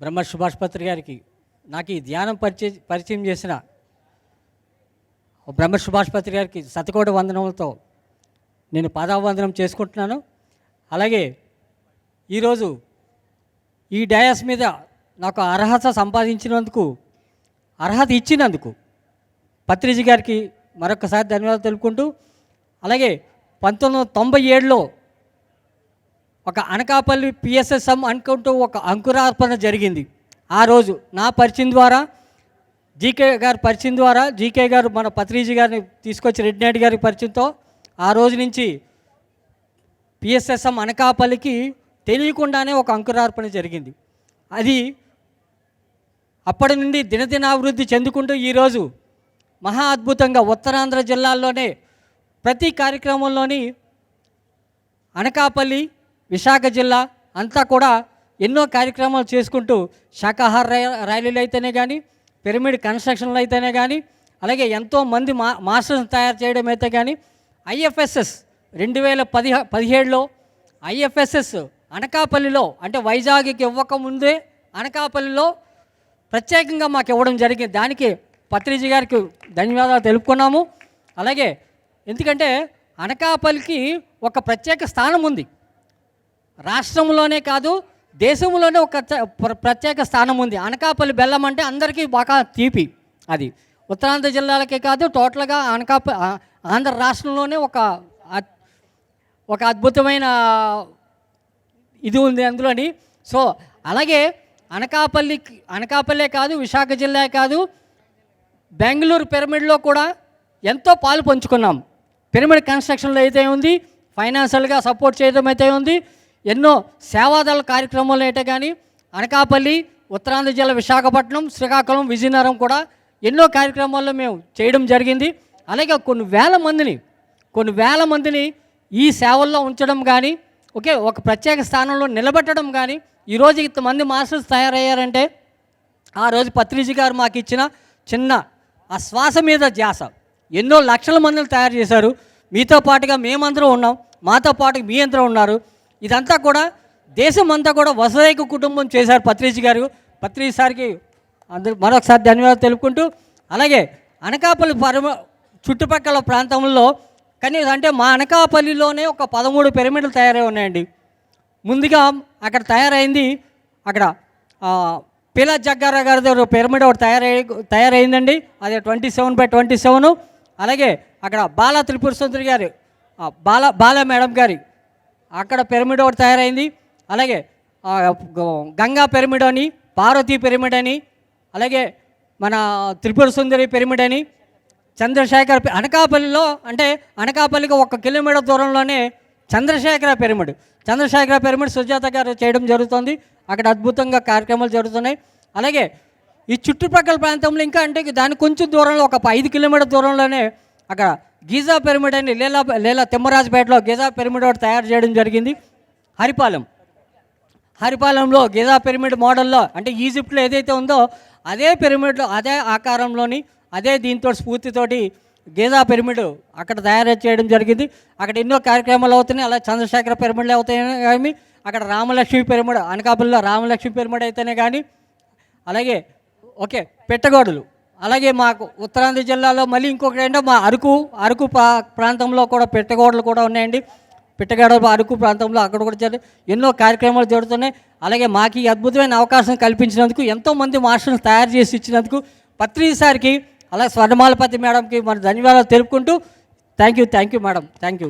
బ్రహ్మ సుభాష్పత్రి గారికి నాకు ఈ ధ్యానం పరిచయ పరిచయం చేసిన బ్రహ్మ సుభాష్పత్రి గారికి శతకోటి వందనములతో నేను పాదావందనం చేసుకుంటున్నాను. అలాగే ఈరోజు ఈ డయాస్ మీద నాకు అర్హత సంపాదించినందుకు అర్హత ఇచ్చినందుకు పత్రిజీ గారికి మరొకసారి ధన్యవాదాలు తెలుపుకుంటూ అలాగే పంతొమ్మిది వందల తొంభై ఏడులో ఒక అనకాపల్లి పిఎస్ఎస్ఎం అనుకుంటూ ఒక అంకురార్పణ జరిగింది. ఆ రోజు నా పరిచయం ద్వారా జీకే గారి పరిచయం ద్వారా జీకే గారు మన పత్రిజీ గారిని తీసుకొచ్చి రెడ్డినాయుడు గారి పరిచయంతో ఆ రోజు నుంచి పిఎస్ఎస్ఎం అనకాపల్లికి తెలియకుండానే ఒక అంకురార్పణ జరిగింది. అది అప్పటి నుండి దినదినాభివృద్ధి చెందుకుంటూ ఈరోజు మహా అద్భుతంగా ఉత్తరాంధ్ర జిల్లాల్లోనే ప్రతి కార్యక్రమంలోని అనకాపల్లి విశాఖ జిల్లా అంతా కూడా ఎన్నో కార్యక్రమాలు చేసుకుంటూ శాకాహార ర్యాలీలు అయితేనే కానీ పిరమిడ్ కన్స్ట్రక్షన్లు అయితేనే కానీ అలాగే ఎంతో మంది మా మాస్టర్స్ తయారు చేయడం అయితే కానీ ఐఎఫ్ఎస్ఎస్ రెండు వేల పది పదిహేడులో ఐఎఫ్ఎస్ఎస్ అనకాపల్లిలో అంటే వైజాగ్కి ఇవ్వకముందే అనకాపల్లిలో ప్రత్యేకంగా మాకు ఇవ్వడం జరిగింది. దానికి పత్రిజీ గారికి ధన్యవాదాలు తెలుపుకున్నాము. అలాగే ఎందుకంటే అనకాపల్లికి ఒక ప్రత్యేక స్థానం ఉంది. రాష్ట్రంలోనే కాదు దేశంలోనే ఒక ప్ర- ప్రత్యేక స్థానం ఉంది. అనకాపల్లి బెల్లం అంటే అందరికీ బాగా తీపి అది. ఉత్తరాంధ్ర జిల్లాలకే కాదు టోటల్గా అనకాప ఆంధ్ర రాష్ట్రంలోనే ఒక ఒక అద్భుతమైన ఇది ఉంది అందులోని. సో అలాగే అనకాపల్లి అనకాపల్లే కాదు విశాఖ జిల్లా కాదు బెంగళూరు పిరమిడ్లో కూడా ఎంతో పాలు పంచుకున్నాం. పిరమిడ్ కన్స్ట్రక్షన్లో అయితే ఉంది ఫైనాన్షియల్గా సపోర్ట్ చేయడం అయితే ఉంది ఎన్నో సేవాదళ కార్యక్రమాలు అయితే కానీ అనకాపల్లి ఉత్తరాంధ్ర జిల్లా విశాఖపట్నం శ్రీకాకుళం విజయనగరం కూడా ఎన్నో కార్యక్రమాల్లో మేము చేయడం జరిగింది. అలాగే కొన్ని వేల మందిని కొన్ని వేల మందిని ఈ సేవల్లో ఉంచడం కానీ ఓకే ఒక ప్రత్యేక స్థానంలో నిలబెట్టడం కానీ ఈరోజు ఇంతమంది మాస్టర్స్ తయారయ్యారంటే ఆ రోజు పత్రిజీ గారు మాకు ఇచ్చిన చిన్న ఆ శ్వాస మీద ధ్యాస. ఎన్నో లక్షల మందిని తయారు చేశారు. మీతో పాటుగా మేమందరం ఉన్నాం. మాతో పాటు మీ అందరూ ఉన్నారు. ఇదంతా కూడా దేశం అంతా కూడా వసరైక కుటుంబం చేశారు పత్రిజీ గారు. పత్రిజీ సార్కి అందరు మరొకసారి ధన్యవాదాలు తెలుపుకుంటూ అలాగే అనకాపల్లి పరమ చుట్టుపక్కల ప్రాంతంలో కనీసం అంటే మా అనకాపల్లిలోనే ఒక పదమూడు పిరమిడ్లు తయారై ఉన్నాయండి. ముందుగా అక్కడ తయారైంది అక్కడ పిల జగ్గారా గారి దగ్గర పిరమిడ్ ఒకటి తయారై తయారైందండి. అది twenty seven by twenty seven. అలాగే అక్కడ బాల త్రిపుర సుందరి గారు బాల బాల మేడం గారి అక్కడ పిరమిడ్ ఒకటి తయారైంది. అలాగే గంగా పిరమిడ్ అని పార్వతీ పిరమిడ్ అని అలాగే మన త్రిపుర సుందరి పిరమిడ్ అని చంద్రశేఖర్ అనకాపల్లిలో అంటే అనకాపల్లికి ఒక కిలోమీటర్ దూరంలోనే చంద్రశేఖర పిరమిడ్ చంద్రశేఖర పిరమిడ్ సుజాత గారు చేయడం జరుగుతుంది. అక్కడ అద్భుతంగా కార్యక్రమాలు జరుగుతున్నాయి. అలాగే ఈ చుట్టుపక్కల ప్రాంతంలో ఇంకా అంటే దాని కొంచెం దూరంలో ఒక ఐదు కిలోమీటర్ దూరంలోనే అక్కడ గీజా పిరమిడ్ అని లీలా లీలా తిమ్మరాజుపేటలో గీజా పిరమిడ్ ఒకటి తయారు చేయడం జరిగింది. హరిపాలెం. హరిపాలెంలో గిజా పిరమిడ్ మోడల్లో అంటే ఈజిప్ట్లో ఏదైతే ఉందో అదే పిరమిడ్లో అదే ఆకారంలోని అదే దీంతో స్ఫూర్తితోటి గీజా పిరమిడ్ అక్కడ తయారు చేయడం జరిగింది. అక్కడ ఎన్నో కార్యక్రమాలు అవుతున్నాయి. అలా చంద్రశేఖర పిరమిడ్లు అవుతాయని కానీ అక్కడ రామలక్ష్మి పిరమిడ్ అనకాపల్లిలో రామలక్ష్మి పిరమిడ్ అయితేనే కానీ అలాగే ఓకే పెట్టగోడలు. అలాగే మాకు ఉత్తరాంధ్ర జిల్లాలో మళ్ళీ ఇంకొకటి ఏంటో మా అరకు అరకు ప్రా- ప్రాంతంలో కూడా పెట్టగోడలు కూడా ఉన్నాయండి. పిట్టగాడ అరకు ప్రాంతంలో అక్కడ కూడా జరిగి ఎన్నో కార్యక్రమాలు జరుగుతున్నాయి. అలాగే మాకు ఈ అద్భుతమైన అవకాశం కల్పించినందుకు ఎంతోమంది మాస్టర్స్ తయారు చేసి ఇచ్చినందుకు పత్రి అలాగే స్వర్ణమాలపతి మేడంకి మన ధన్యవాదాలు తెలుపుకుంటూ thank you thank you madam thank you